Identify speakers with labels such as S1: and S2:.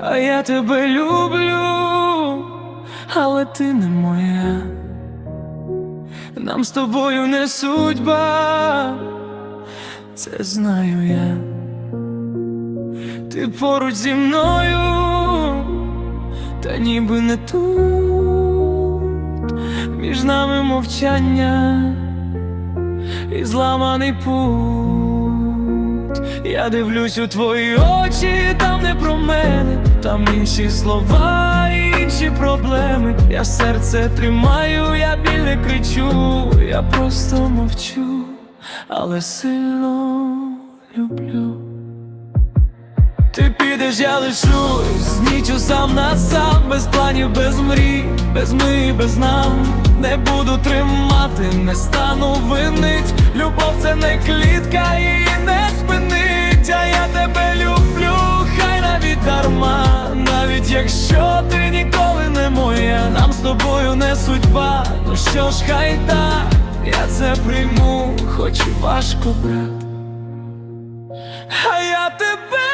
S1: я тебе люблю, але ти не моя. Нам з тобою не судьба, це знаю я. Ти поруч зі мною, та ніби не тут, між нами мовчання і зламаний путь. Я дивлюсь у твої очі, там не про мене, там інші слова, інші проблеми. Я серце тримаю, я біль не кричу, я просто мовчу, але сильно люблю. Ти підеш, я лишусь з нічу сам на сам, без планів, без мрій, без ми, без нам. Не буду тримати, не стану винить. Любов це не клітка, її судьба. Ну що ж, хай так, я це прийму, хоч і важко, брат. А я тебе